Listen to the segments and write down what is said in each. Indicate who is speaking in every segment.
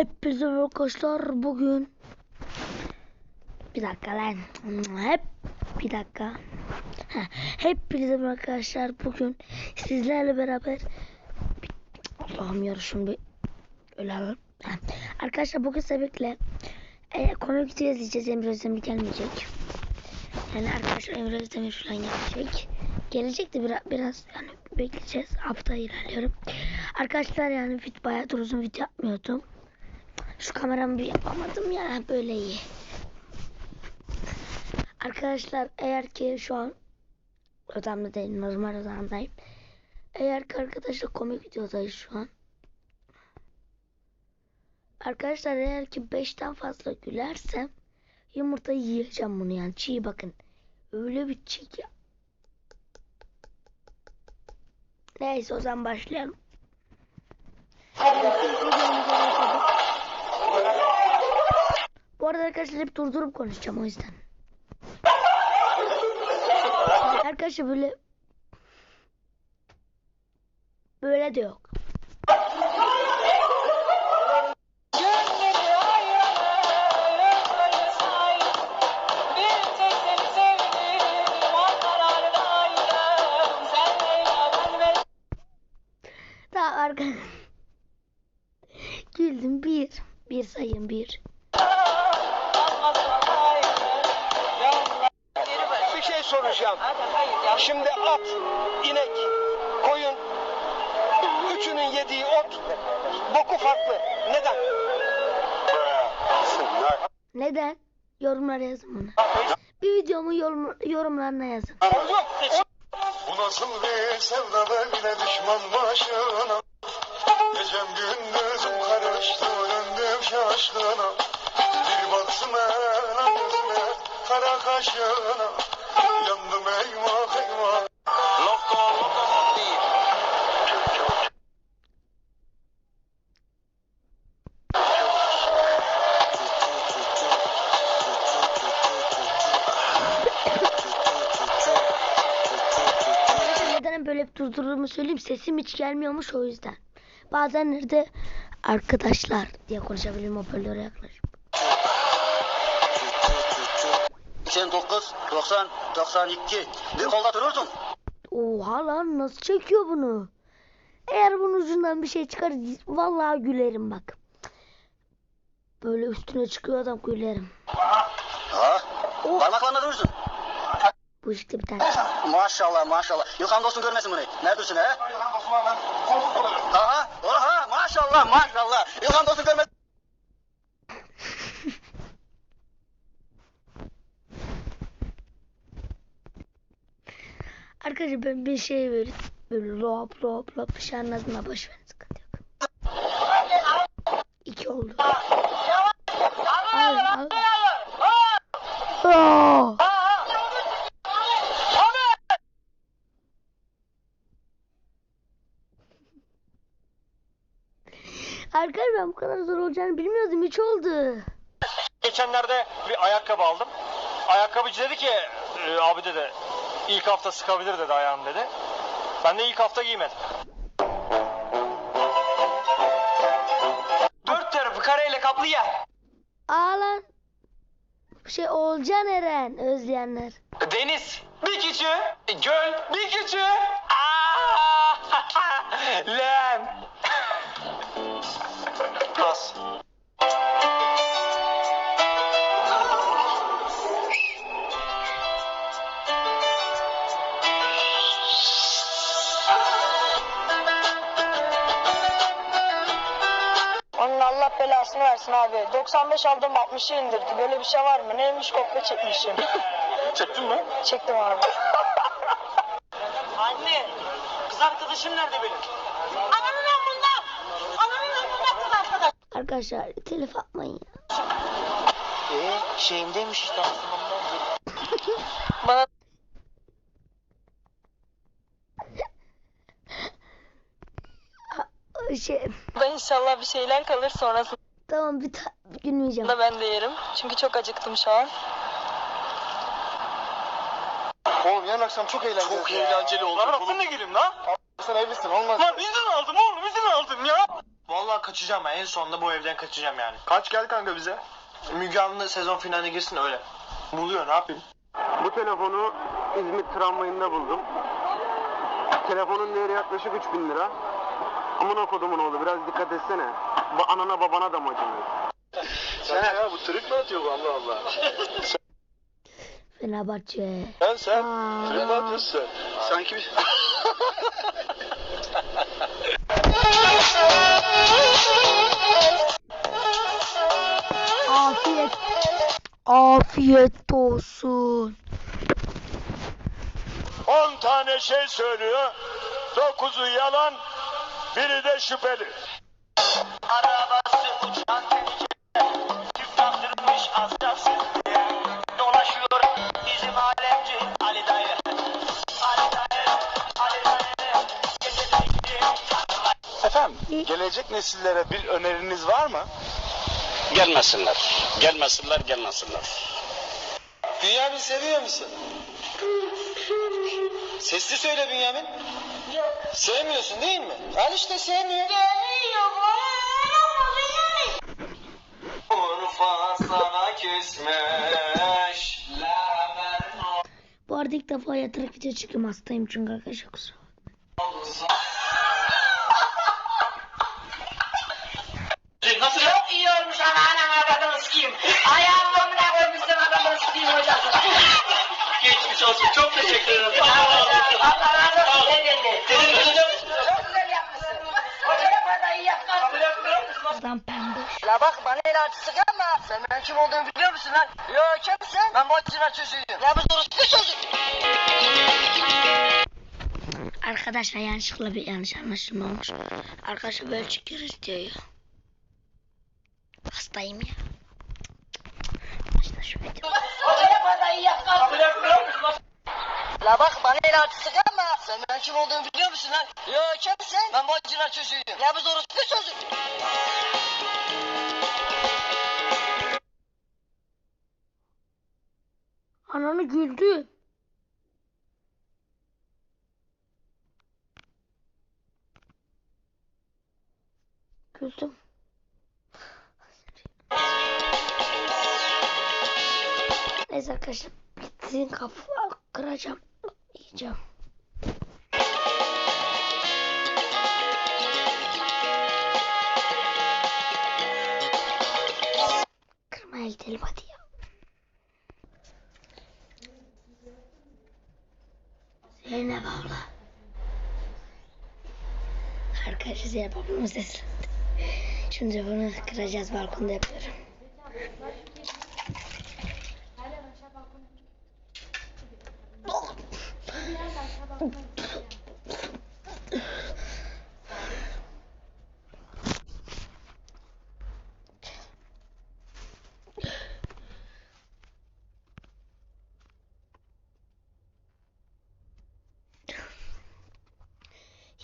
Speaker 1: Hepinize arkadaşlar. Bugün bir dakika lan. Hep bir dakika. Heh, hepinize arkadaşlar. Bugün sizlerle beraber Allah'ım yarışın bir. Heh. arkadaşlar bugün sebekle e, komik video izleyeceğiz Emre Özdemir gelmeyecek. Yani arkadaşlar Emre Özdemir falan gelecek. Gelecek de biraz, biraz yani bekleyeceğiz. Hafta ilerliyorum. Arkadaşlar yani bayağı uzun video yapmıyordum şu kameramı yapamadım ya böyle iyi. Arkadaşlar eğer ki şu an odamda değil normal odamdayım. Eğer ki arkadaşlar komik videodayız şu an. Arkadaşlar eğer ki 5'ten fazla gülersem yumurta yiyeceğim bunu yani çiğ bakın. Öyle bir çiğ ki. Neyse o zaman başlayalım. Bu arada arkadaşlar hep durdurup konuşacağım o yüzden. Arkadaşlar böyle böyle de yok. Güldüm bir. Bir sayın bir.
Speaker 2: Soracağım. Şimdi at, inek, koyun, üçünün yediği ot, boku farklı. Neden?
Speaker 1: Neden? Yorumlara yazın bunu. Bir videomu yorum, yorumlarına yazın.
Speaker 3: Bu nasıl bir sevda böyle düşman başına Gecem gündüzüm karıştı döndüm şaşkına Bir baksın ana gözüne kara kaşına Yandım eyvah eyvah
Speaker 2: değil.
Speaker 1: Arkadaşlar neden böyle hep durdurduğumu söyleyeyim. Sesim hiç gelmiyormuş o yüzden. Bazen nerede arkadaşlar diye konuşabilirim hoparlöre yaklaşıp.
Speaker 4: 89, 90, 92. Bir kolda durursun.
Speaker 1: Oha lan nasıl çekiyor bunu? Eğer bunun ucundan bir şey çıkar vallahi gülerim bak. Böyle üstüne çıkıyor adam gülerim.
Speaker 4: Ha? Parmaklarına durursun.
Speaker 1: Bu işte bir tane.
Speaker 4: Maşallah maşallah. Yılkan dostun görmesin bunu. Ne dursun he? Aha, oha maşallah maşallah. Yılkan dostun görmesin.
Speaker 1: Arkadaşlar ben bir şey böyle böyle lop lop lop bir şey anladım da boş verin sıkıntı yok. İki oldu. Al. Oh! Arkadaşlar ben bu kadar zor olacağını bilmiyordum. Üç oldu.
Speaker 2: Geçenlerde bir ayakkabı aldım. Ayakkabıcı dedi ki "E, abi dedi ilk hafta sıkabilir dedi ayağını dedi. Ben de ilk hafta giymedim. Dört tarafı kareyle kaplı yer.
Speaker 1: Ağlan. Şey Olcan Eren özleyenler.
Speaker 2: Deniz bir küçüğü, göl bir küçüğü. Aa! Lem. Pas.
Speaker 5: Versin abi. 95 aldım 60'ı indirdi. Böyle bir şey var mı? Neymiş kopya çekmişim.
Speaker 2: Çektin mi?
Speaker 5: Çektim abi.
Speaker 2: Anne, kız arkadaşım nerede benim?
Speaker 5: Ananın amında! Ananın amında kız arkadaş.
Speaker 1: Arkadaşlar telif atmayın ya.
Speaker 2: Ee, şeyimdeymiş işte aslında.
Speaker 5: Bana
Speaker 1: Şey
Speaker 5: da inşallah bir şeyler kalır sonrasında
Speaker 1: tamam bir, ta- bir gülmeyeceğim.
Speaker 5: ben de yerim. Çünkü çok acıktım şu an.
Speaker 3: Oğlum yarın akşam çok eğlenceli
Speaker 2: Çok eğlenceli oldu. Lan sen ne gülüm lan?
Speaker 3: Sen evlisin olmaz
Speaker 2: Lan izin aldım oğlum izin aldım ya. Vallahi kaçacağım ben. En sonunda bu evden kaçacağım yani. Kaç gel kanka bize. Müge Anlı sezon finaline girsin öyle. Buluyor ne yapayım?
Speaker 3: Bu telefonu İzmit tramvayında buldum. Telefonun değeri yaklaşık 3000 lira. Amına kodumun oğlu biraz dikkat etsene. Bu anana babana da mı acımıyor? Sen ya bu trip mi atıyor bu Allah Allah?
Speaker 1: Fenerbahçe.
Speaker 3: Sen sen
Speaker 1: Aa.
Speaker 3: mi atıyorsun sen? Sanki bir...
Speaker 1: Afiyet. Afiyet olsun.
Speaker 3: 10 tane şey söylüyor. 9'u yalan, biri de şüpheli. Gelecek nesillere bir öneriniz var mı?
Speaker 6: Gelmesinler. Gelmesinler, gelmesinler.
Speaker 3: Bünyamin seviyor musun? Sesli söyle Bünyamin. Yok. Sevmiyorsun değil mi? Al işte sevmiyor.
Speaker 2: Urfa sana küsmüş.
Speaker 1: Bu arada ilk defa yatarak video çekiyorum hastayım çünkü arkadaşlar kusura bakmayın.
Speaker 2: Olsun. Çok teşekkür ederim.
Speaker 4: Allah razı olsun senden Çok güzel yapmışsın. Hocaya kadar iyi yapmışsın.
Speaker 1: Adam pembe.
Speaker 4: La bak bana el artısı ama sen ben kim olduğumu biliyor musun lan? Yo kimsin? Ben Boğaziçi'nin çocuğuyum. Ya bu bir çocuk.
Speaker 1: Arkadaşlar yanlışlıkla bir yanlış anlaşılma olmuş. Arkadaşlar böyle çıkıyoruz diyor ya. Hastayım ya. Başta şu video.
Speaker 4: Hocaya kadar iyi yapmışsın. La bak bana el artısı ama sen ben kim olduğumu biliyor musun lan? Yo kimsin? Ben Boğaziçi'nin çocuğuyum. Ya sorusu bir çocuk.
Speaker 1: Ananı güldü. Güldüm. Neyse arkadaşlar bitsin kafa kıracağım. Yiyeceğim. Kırmaya gidelim hadi ya. Zeynep abla. Arkadaşlar Zeynep ablamın seslendi. Şimdi bunu kıracağız balkonda yapıyorum.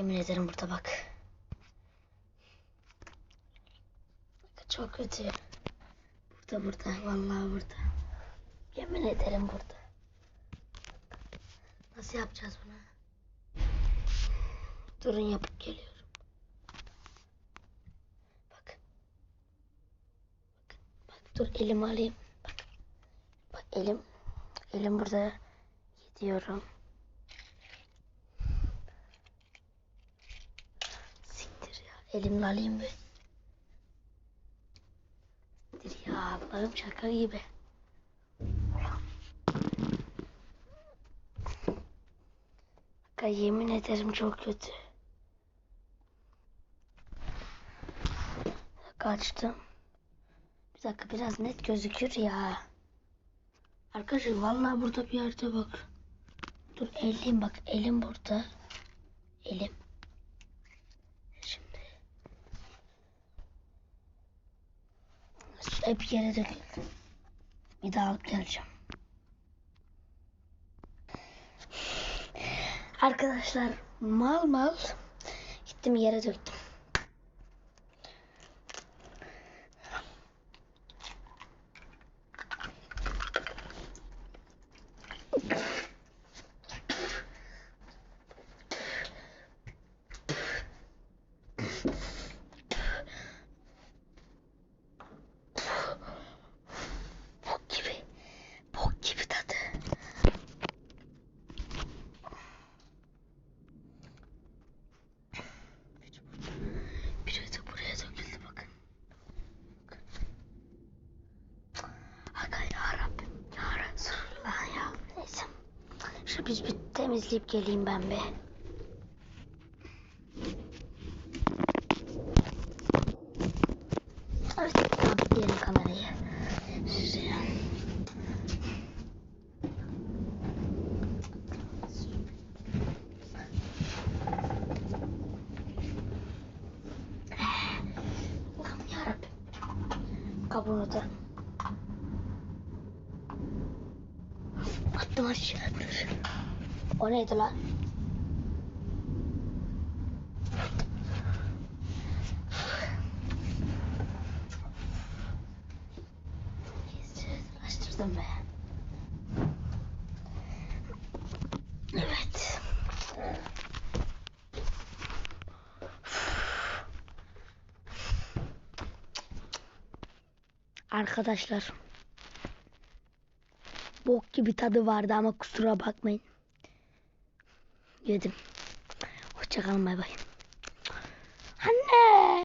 Speaker 1: Yemin ederim burada bak. Çok kötü. Burada burada vallahi burada. Yemin ederim burada. Nasıl yapacağız bunu? Durun yapıp geliyorum. Bak. Bak, bak dur elimi alayım. Bak. Bak elim. Elim burada. Gidiyorum. Siktir ya. Elimle alayım bir. Siktir ya Allah'ım şaka gibi. Bak yemin ederim çok kötü. Kaçtım. Bir dakika biraz net gözükür ya. Arkadaşlar vallahi burada bir yerde bak. Dur elim bak elim burada. Elim. Hep yere döküldü. Bir daha alıp geleceğim. Arkadaşlar mal mal gittim yere döktüm. Bir temizleyip geleyim ben bir. Evet, sabitleyelim kamerayı. Kabuğunu da. Attım aşağı. O neydi lan? Açtırdım be. Evet. Arkadaşlar. Bok gibi tadı vardı ama kusura bakmayın. Yedim. Hoşçakalın bay bay.